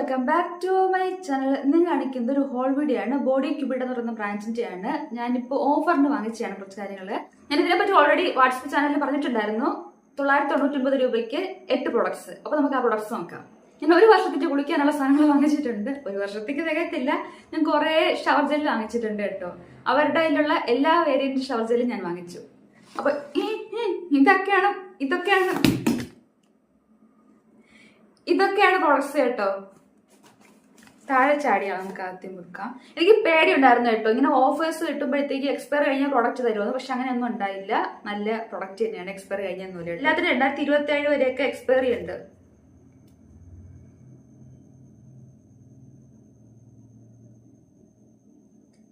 Welcome back to my channel ഇന്ന് കാണിക്കുന്നത് ഒരു ഹോൾ വീഡിയോ ആണ്. ബോഡി ക്യൂബിഡ് എന്ന് പറയുന്ന ബ്രാൻഡിന്റെ ആണ്. ഞാനിപ്പോൾ ഓഫറിന് വാങ്ങിച്ചതാണ് കുറച്ച് കാര്യങ്ങൾ. ഞാൻ ഇതിനെപ്പറ്റി ഓൾറെഡി വാട്സപ്പ് ചാനലിൽ പറഞ്ഞിട്ടുണ്ടായിരുന്നു. തൊള്ളായിരത്തി തൊണ്ണൂറ്റൊമ്പത് രൂപയ്ക്ക് എട്ട് പ്രൊഡക്ട്സ് അപ്പോൾ നമുക്ക് ആ പ്രൊഡക്ട്സ് നോക്കാം. ഞാൻ ഒരു വർഷത്തേക്ക് കുളിക്കാനുള്ള സാധനങ്ങൾ വാങ്ങിച്ചിട്ടുണ്ട്. ഒരു വർഷത്തേക്ക് തികയത്തില്ല. ഞാൻ കുറേ ഷവർ ജെൽ വാങ്ങിച്ചിട്ടുണ്ട് കേട്ടോ. അവരുടെ കയ്യിലുള്ള എല്ലാ വേരിയന്റ് ഷവർ ജെല്ലും ഞാൻ വാങ്ങിച്ചു. അപ്പൊ ഈ ഈ ഇതൊക്കെയാണ് ഇതൊക്കെയാണ് ഇതൊക്കെയാണ് പ്രൊഡക്ട്സ് കേട്ടോ. താഴെ ചാടിയാണ് നമുക്ക് ആദ്യം കൊടുക്കാം എനിക്ക് പേടി ഉണ്ടായിരുന്നു കേട്ടോ. ഇങ്ങനെ ഓഫേഴ്സ് കിട്ടുമ്പോഴത്തേക്ക് എക്സ്പയർ കഴിഞ്ഞ പ്രോഡക്റ്റ് തരുമെന്ന്. പക്ഷെ അങ്ങനെയൊന്നും ഉണ്ടായില്ല. നല്ല പ്രോഡക്റ്റ് തന്നെയാണ് എക്സ്പയർ കഴിഞ്ഞൊന്നുമില്ല എല്ലാത്തിനും രണ്ടായിരത്തി ഇരുപത്തി ഏഴ് വരെയൊക്കെ എക്സ്പയറി ഉണ്ട്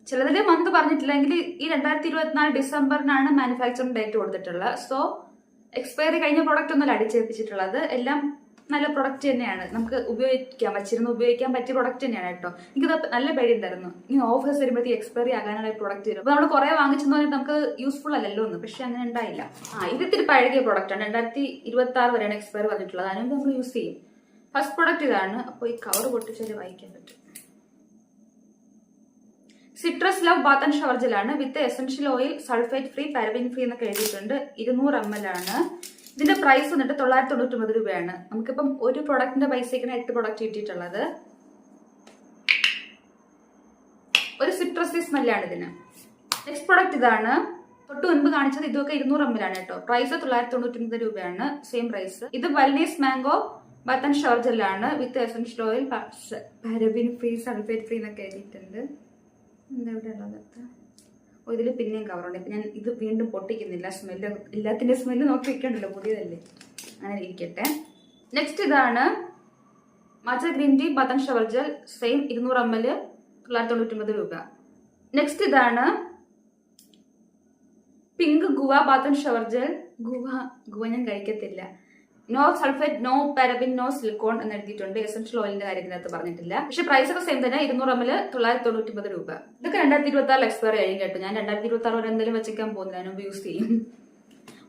ചിലതിൽ മന്ത് പറഞ്ഞിട്ടില്ലെങ്കിൽ ഈ രണ്ടായിരത്തി ഇരുപത്തിനാല് ഡിസംബറിനാണ് മാനുഫാക്ചറിംഗ് ഡേറ്റ് കൊടുത്തിട്ടുള്ളത്. സോ എക്സ്പയറി കഴിഞ്ഞ പ്രോഡക്റ്റ് ഒന്നുമല്ല അടിച്ചേൽപ്പിച്ചിട്ടുള്ളത്. എല്ലാം നല്ല പ്രൊഡക്റ്റ് തന്നെയാണ്. നമുക്ക് ഉപയോഗിക്കാം വച്ചിരുന്ന് ഉപയോഗിക്കാൻ പറ്റിയ പ്രൊഡക്റ്റ് തന്നെയാണ് കേട്ടോ. എനിക്കത് നല്ല പേടി ഉണ്ടായിരുന്നു. ഇനി ഓഫേഴ്സ് വരുമ്പോഴത്തേക്ക് എക്സ്പയറി ആകാനുള്ള പ്രൊഡക്റ്റ് വരും. അപ്പോൾ നമ്മൾ കുറേ വാങ്ങിച്ചെന്ന് പറഞ്ഞിട്ട് നമുക്ക് യൂസ്ഫുൾ അല്ലല്ലോ ഒന്ന് പക്ഷെ അങ്ങനെ ഉണ്ടായില്ല. ആ ഇത് ഇത്തിരി പഴകിയ പ്രൊഡക്റ്റാണ് രണ്ടായിരത്തി ഇരുപത്തി ആറ് വരെയാണ് എക്സ്പയർ വന്നിട്ടുള്ളത്. അതിനും നമ്മൾ യൂസ് ചെയ്യും. ഫസ്റ്റ് പ്രൊഡക്റ്റ് ഇതാണ്. അപ്പോൾ ഈ കവർ പൊട്ടിച്ചാൽ വായിക്കാൻ പറ്റും. Citrus love bath and shower ജെല്ലാണ് with essential oil sulphate free paraben free എന്നൊക്കെ എഴുതിയിട്ടുണ്ട്. ഇരുന്നൂറ് എം എൽ ആണ്. ഇതിന്റെ പ്രൈസ് വന്നിട്ട് തൊള്ളായിരത്തി തൊണ്ണൂറ്റൊമ്പത് രൂപയാണ്. നമുക്കിപ്പം ഒരു പ്രൊഡക്റ്റിന്റെ പൈസയ്ക്കാണ് എട്ട് പ്രൊഡക്റ്റ് കിട്ടിയിട്ടുള്ളത്. ഒരു സിട്രസി സ്മെല്ലാണ് ഇതിന്. നെക്സ്റ്റ് പ്രൊഡക്റ്റ് ഇതാണ്. തൊട്ട് മുൻപ് കാണിച്ചത് ഇതൊക്കെ ഇരുന്നൂറ് എം ആണ് കേട്ടോ. പ്രൈസ് തൊള്ളായിരത്തി തൊണ്ണൂറ്റൊമ്പത് രൂപയാണ്. സെയിം പ്രൈസ് ഇത് wellness mango bath and ഷോർജെല്ലാണ് with essential oil paraben free sulphate free എന്നൊക്കെ എഴുതിയിട്ടുണ്ട്. എന്താ ഇവിടെ ഉള്ളത്? ഓ ഇതിൽ പിന്നെയും കവറുണ്ട് ഇപ്പം ഞാൻ ഇത് വീണ്ടും പൊട്ടിക്കുന്നില്ല. സ്മെല്ല് എല്ലാത്തിന്റെ സ്മെല്ല് നോക്കി വെക്കണ്ടല്ലോ പുതിയതല്ലേ? അങ്ങനെ ഇരിക്കട്ടെ. നെക്സ്റ്റ് ഇതാണ് matcha green tea bath and shower gel same ഇരുന്നൂറ് എം എൽ തൊള്ളായിരത്തി രൂപ. നെക്സ്റ്റ് ഇതാണ് pink guava bath and shower gel guava guava ഞാൻ കഴിക്കത്തില്ല. No sulphate no paraben no silicone എന്ന് എഴുതിയിട്ടുണ്ട് എസൻഷ്യൽ ഓയിലിന്റെ കാര്യത്തിനകത്ത് പറഞ്ഞിട്ടില്ല. പക്ഷെ പ്രൈസ് ഒക്കെ സെയിം തന്നെ. ഇരുന്നൂറ് എം എൽ തൊള്ളായിരത്തി തൊണ്ണൂറ്റി രൂപ. ഇതൊക്കെ രണ്ടായിരത്തി ഇരുപത്തി ആറിൽ എക്സ്പയർ കഴിയും കേട്ടോ. ഞാൻ രണ്ടായിരത്തി ഇരുപത്തി ആറ് വരെ എന്തെങ്കിലും വെച്ചേക്കാൻ പോകുന്നില്ല ഞാൻ യൂസ് ചെയ്യും.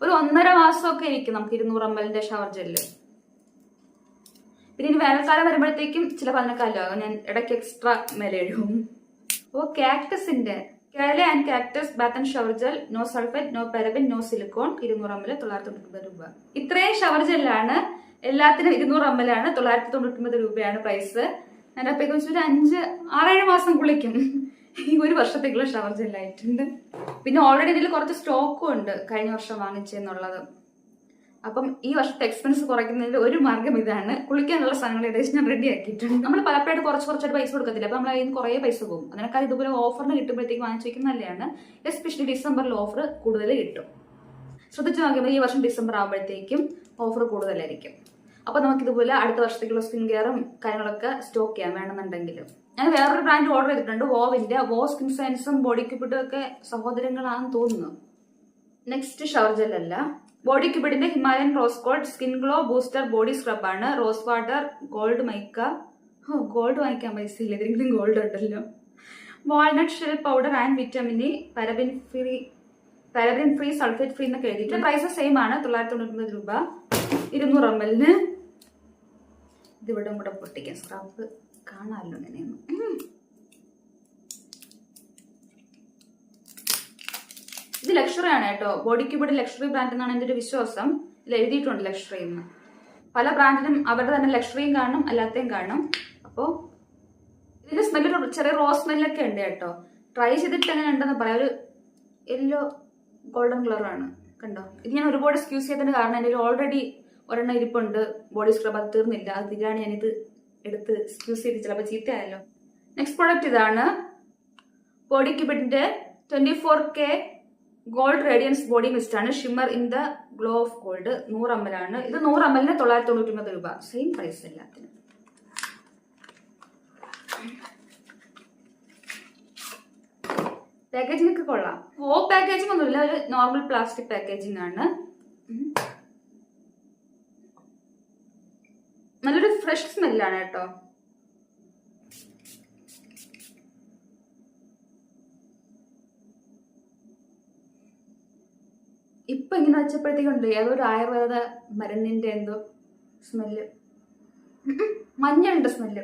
ഒരു ഒന്നര മാസമൊക്കെ ഇരിക്കും നമുക്ക് ഇരുന്നൂറ് എം എല്ലിന്റെ ഷവർ ജെല്ല് പിന്നെ ഇനി വേനൽക്കാലം വരുമ്പോഴത്തേക്കും ചില പതിനക്കാലോ ഞാൻ ഇടയ്ക്ക് എക്സ്ട്രാ മെലയിടും ഓ കാക്ടസിന്റെ കേല and cactus bath and shower gel no sulphate no paraben no silicone ഇരുന്നൂറ് എൽ തൊള്ളായിരത്തി തൊണ്ണൂറ്റി രൂപ. ഇത്രയും ഷവർ ജെല്ലാണ് എല്ലാത്തിനും ഇരുന്നൂറ് ആണ് തൊള്ളായിരത്തി തൊണ്ണൂറ്റി രൂപയാണ് പ്രൈസ്. ഞാൻ അപ്പോഴേക്കും വെച്ചൊരു അഞ്ച് ആറേഴ് മാസം കുളിക്കും. ഈ ഒരു വർഷത്തേക്കുള്ള ഷവർ ജെല്ലായിട്ടുണ്ട്. പിന്നെ ഓൾറെഡി ഇതിൽ കുറച്ച് സ്റ്റോക്കും ഉണ്ട്. കഴിഞ്ഞ വർഷം വാങ്ങിച്ചെന്നുള്ളത്. അപ്പം ഈ വർഷത്തെ എക്സ്പെൻസ് കുറയ്ക്കുന്നതിൽ ഒരു മാർഗം ഇതാണ്. കുളിക്കാനുള്ള സാധനങ്ങൾ ഏകദേശം ഞാൻ റെഡി ആക്കിയിട്ടുണ്ട്. നമ്മൾ പലപ്പോഴും കുറച്ച് കുറച്ചായിട്ട് പൈസ കൊടുക്കത്തില്ല. അപ്പം നമ്മൾ അതിൽ നിന്ന് കുറേ പൈസ പോകും. അതിനേക്കാൾ ഇതുപോലെ ഓഫറിന് കിട്ടുമ്പോഴത്തേക്ക് വാങ്ങിച്ചു നല്ലതാണ്. എസ്പെഷ്യലി ഡിസംബറിൽ ഓഫർ കൂടുതൽ കിട്ടും. ശ്രദ്ധിച്ചു നോക്കിയപ്പോൾ ഈ വർഷം ഡിസംബർ ആകുമ്പോഴത്തേക്കും ഓഫർ കൂടുതലായിരിക്കും. അപ്പോൾ നമുക്ക് ഇതുപോലെ അടുത്ത വർഷത്തേക്കുള്ള സ്കിൻ കെയറും കാര്യങ്ങളൊക്കെ സ്റ്റോക്ക് ചെയ്യാം വേണമെന്നുണ്ടെങ്കിൽ. ഞാൻ വേറൊരു ബ്രാൻഡ് ഓർഡർ ചെയ്തിട്ടുണ്ട്. വോവിന്റെ വോ സ്കിൻ സയൻസും ബോഡി ക്യൂപ്പിട്ടും ഒക്കെ സഹോദരങ്ങളാണെന്ന് തോന്നുന്നു. നെക്സ്റ്റ് ഷവർ ജെൽ അല്ല. Body ക്യൂബിഡിന്റെ Himalayan rose gold skin glow booster body scrub ആണ്. Rose water gold mica. ഓ ഗോൾഡ് വാങ്ങിക്കാൻ പൈസ ഇല്ല. ഇതിലെങ്കിലും ഗോൾഡ് ഉണ്ടല്ലോ. Walnut shell powder and vitamin E paraben free paraben free sulphate free എന്നൊക്കെ എഴുതിയിട്ട് പ്രൈസ് സെയിം ആണ്. തൊള്ളായിരത്തി തൊണ്ണൂറ്റി രൂപ. ഇരുന്നൂറ് എം എല്ലിന് ഇതിവിടെ കൂടെ പൊട്ടിക്കാം. സ്ക്രബ് കാണാമല്ലോ ഇങ്ങനെയൊന്ന്. ഇത് ലക്ഷറി ആണ് കേട്ടോ. ബോഡി ക്യൂബിഡ് ലക്ഷറി ബ്രാൻഡ് എന്നാണ് എന്റെ ഒരു വിശ്വാസം. ഇതിൽ എഴുതിയിട്ടുണ്ട് ലക്ഷറി എന്ന് പല ബ്രാൻഡിനും അവരുടെ തന്നെ ലക്ഷറിയും കാണും അല്ലാത്തയും കാണും. അപ്പോൾ ഇതിന്റെ സ്മെല്ല് ചെറിയ റോസ് സ്മെല്ലൊക്കെ ഉണ്ട് കേട്ടോ. ട്രൈ ചെയ്തിട്ട് എങ്ങനെ ഉണ്ടെന്ന് പറയാം. ഒരു യെല്ലോ ഗോൾഡൻ കളറാണ് കണ്ടോ? ഇത് ഞാൻ ഒരുപാട് എക്സ്ക്യൂസ് ചെയ്തതിന് കാരണം എന്റെ ഓൾറെഡി ഒരെണ്ണം ഇരിപ്പുണ്ട്. ബോഡി സ്ക്രബ് അത് തീർന്നില്ല. അത് തീരാണ് ഞാനിത് എടുത്ത് എക്സ്ക്യൂസ് ചെയ്ത് ചിലപ്പോൾ ചീത്തയായല്ലോ. നെക്സ്റ്റ് പ്രോഡക്റ്റ് ഇതാണ്. Body ക്യൂബിഡിന്റെ twenty four K gold radiance body mist ആണ് shimmer in the glow of gold നൂറ് ആണ് ഇത് നൂറ് എല്ലിന് തൊള്ളായിരത്തി തൊണ്ണൂറ്റി രൂപ. സെയിം പ്രൈസ് എല്ലാത്തിനും. പാക്കേജിംഗ് കൊള്ളാം. ഓ പാക്കേജിംഗ് ഒന്നുമില്ല. ഒരു നോർമൽ പ്ലാസ്റ്റിക് പാക്കേജിംഗ് ആണ്. നല്ലൊരു ഫ്രഷ് സ്മെല്ലാണ് കേട്ടോ ഇപ്പൊ ഇങ്ങനെ വെച്ചപ്പോഴത്തേക്കുണ്ട് ഏതോ ഒരു ആയുർവേദ മരുന്നിന്റെ എന്തോ സ്മെല്ല്. മഞ്ഞളുടെ സ്മെല്ല്.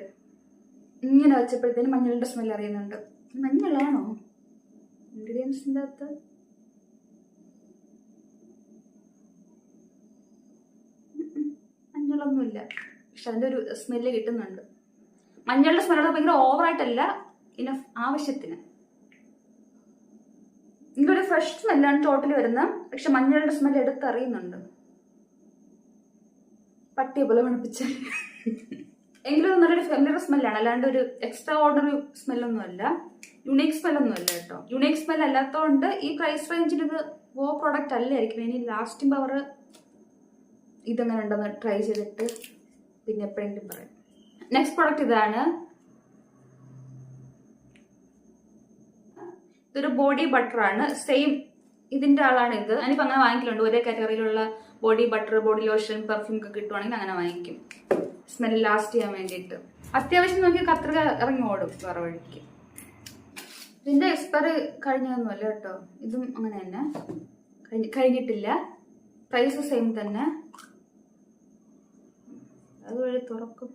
ഇങ്ങനെ വെച്ചപ്പോഴത്തേനും മഞ്ഞളിന്റെ സ്മെല്ല് അറിയുന്നുണ്ട്. മഞ്ഞളാണോ? ഇൻഗ്രീഡിയൻസിന്റെ അകത്ത്. മഞ്ഞളൊന്നുമില്ല. പക്ഷെ അതിന്റെ ഒരു സ്മെല്ല് കിട്ടുന്നുണ്ട്. മഞ്ഞളുടെ സ്മെല്ല് ഭയങ്കര ഓവറായിട്ടല്ല ഇനഫ് ആവശ്യത്തിന്. ഇതൊരു ഫ്രഷ് സ്മെല്ലാണ് ടോട്ടലി വരുന്ന പക്ഷെ മഞ്ഞളുടെ സ്മെല്ല് എടുത്തറിയുന്നുണ്ട് പട്ടിയെ പോലെ മണപ്പിച്ച എങ്കിലും നല്ലൊരു ഫെമിലർ സ്മെല്ലാണ് അല്ലാണ്ട് ഒരു എക്സ്ട്രാ ഓർഡർ സ്മെല്ലൊന്നുമല്ല യുണീക് സ്മെല്ലൊന്നും അല്ല കേട്ടോ. യുണീക് സ്മെൽ അല്ലാത്തതുകൊണ്ട് ഈ പ്രൈസ് റേഞ്ചിൽ ഇത് വോ പ്രോഡക്റ്റ് അല്ലായിരിക്കും. ഇനി ലാസ്റ്റിംഗ് പവർ ഇതെങ്ങനെ ഉണ്ടെന്ന് ട്രൈ ചെയ്തിട്ട് പിന്നെ എപ്പോഴെങ്കിലും പറയാം. നെക്സ്റ്റ് പ്രോഡക്റ്റ് ഇതാണ്. ഇതൊരു ബോഡി ബട്ടറാണ് സെയിം ഇതിന്റെ ആളാണ് ഇത്. ഞാനിപ്പോ അങ്ങനെ വാങ്ങിക്കലുണ്ട്. ഒരേ കാറ്റഗറിയിലുള്ള body butter body lotion perfume ഒക്കെ കിട്ടുവാണെങ്കിൽ അങ്ങനെ വാങ്ങിക്കും. സ്മെൽ ലാസ്റ്റ് ചെയ്യാൻ വേണ്ടിയിട്ട്. അത്യാവശ്യം നോക്കി കത്ര ഇറങ്ങി ഓടും വേറെ വഴിക്ക്. ഇതിന്റെ എക്സ്പയറി കഴിഞ്ഞതൊന്നുമല്ല കേട്ടോ. ഇതും അങ്ങനെ തന്നെ. കഴിഞ്ഞിട്ടില്ല. പ്രൈസ് സെയിം തന്നെ. അതുവഴി തുറക്കും.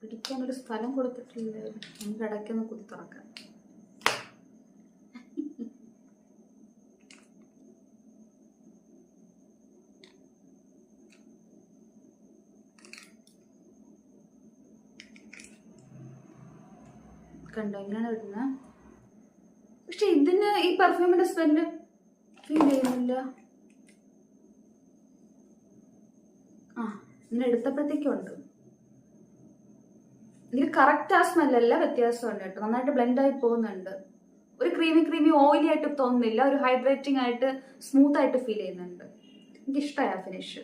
പിടിക്കാനൊരു സ്ഥലം കൊടുത്തിട്ടില്ല. നമുക്ക് ഇടയ്ക്കൊന്ന് കുത്തി തുറക്കാം. കണ്ടോ? ഇങ്ങനെ വരുന്ന പക്ഷെ ഇതിന് ഈ പെർഫ്യൂമിന്റെ സ്മെല്ല് ഫീൽ ചെയ്യുന്നില്ല. ആ ഇങ്ങനെ എടുത്തപ്പോഴത്തേക്കും ഉണ്ട് ഇതിൽ കറക്റ്റ് ആ സ്മെല്ലല്ല വ്യത്യാസമുണ്ട് കേട്ടോ. നന്നായിട്ട് ബ്ലെൻഡ് ആയി പോകുന്നുണ്ട്. ഒരു ക്രീമി ക്രീമി ഓയിലി ആയിട്ട് തോന്നുന്നില്ല. ഒരു ഹൈഡ്രേറ്റിംഗ് ആയിട്ട് സ്മൂത്ത് ആയിട്ട് ഫീൽ ചെയ്യുന്നുണ്ട്. എനിക്ക് ഇഷ്ടമായ ഫിനിഷ്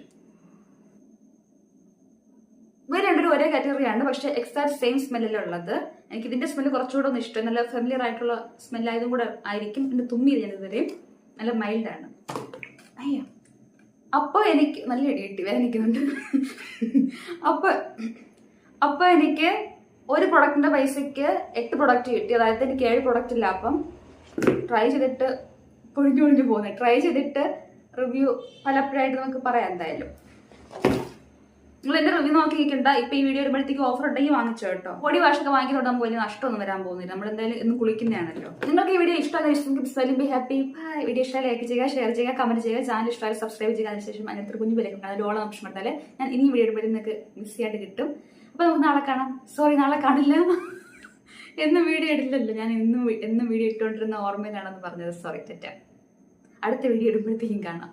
ഒരേ കാറ്റഗറിയാണ് പക്ഷെ എക്സാക്ട് സെയിം സ്മെല്ലിലുള്ളത് എനിക്ക് ഇതിന്റെ സ്മെല്ല് കുറച്ചുകൂടെ ഒന്ന് ഇഷ്ടം. നല്ല ഫെമിലിയർ ആയിട്ടുള്ള സ്മെല്ലായതും കൂടെ ആയിരിക്കും. എന്റെ തുമ്മിയില്ല ഞാൻ ഇതുവരെയും നല്ല മൈൽഡാണ് അയ്യോ. അപ്പൊ എനിക്ക് നല്ല ഇടി വേദനിക്കുന്നുണ്ട്. അപ്പൊ അപ്പൊ എനിക്ക് ഒരു പ്രൊഡക്റ്റിന്റെ പൈസക്ക് എട്ട് പ്രൊഡക്റ്റ് കിട്ടി. അതായത് എനിക്ക് ഏഴ് പ്രൊഡക്റ്റ് ഇല്ല. അപ്പം ട്രൈ ചെയ്തിട്ട് പൊഴിഞ്ഞു പൊഴിഞ്ഞു പോകുന്നത് ട്രൈ ചെയ്തിട്ട് റിവ്യൂ പലപ്പോഴായിട്ട് നമുക്ക് പറയാം എന്തായാലും. നിങ്ങൾ എന്റെ റിവ്യൂ നോക്കിയിരിക്കണ്ട? ഇപ്പൊ ഈ വീഡിയോ വരുമ്പോഴത്തേക്ക് ഓഫർ ഉണ്ടെങ്കിൽ വാങ്ങിച്ചോ കേട്ടോ. ബോഡി വാഷ് ഒക്കെ വാങ്ങിക്കുന്നതുകൊണ്ട് നമുക്ക് വലിയ നഷ്ടമൊന്നും വരാൻ പോകുന്നില്ല. നമ്മൾ എന്തായാലും ഇന്ന് കുളിക്കുന്നതാണല്ലോ. നിങ്ങൾക്ക് ഈ വീഡിയോ ഇഷ്ടമായി ഇഷ്ടമെങ്കിൽ ബി ഹാപ്പി വീഡിയോ ഇഷ്ടമായി ലൈക്ക് ചെയ്യുക ഷെയർ ചെയ്യുക കമന്റ് ചെയ്യുക. ചാനൽ ഇഷ്ടമായി സബ്സ്ക്രൈബ് ചെയ്യുക. അതിനുശേഷം അതിനകത്ത് കുഞ്ഞു വിലക്കും അതിൽ ഓളം ഓപ്ഷൻ കൊടുത്താൽ ഞാൻ ഇനി വീഡിയോ ഇടുമ്പോൾ നിങ്ങൾക്ക് മിസ് ചെയ്യാണ്ട് കിട്ടും. അപ്പൊ നമുക്ക് നാളെ കാണാം. സോറി നാളെ കാണില്ല. എന്നും വീഡിയോ ഇടില്ലല്ലോ. ഞാൻ എന്നും എന്നും വീഡിയോ ഇട്ടുകൊണ്ടിരുന്ന ഓർമ്മയിലാണെന്ന് പറഞ്ഞത്. സോറി തെറ്റ അടുത്ത വീഡിയോ ഇടുമ്പോഴത്തേക്കും കാണാം.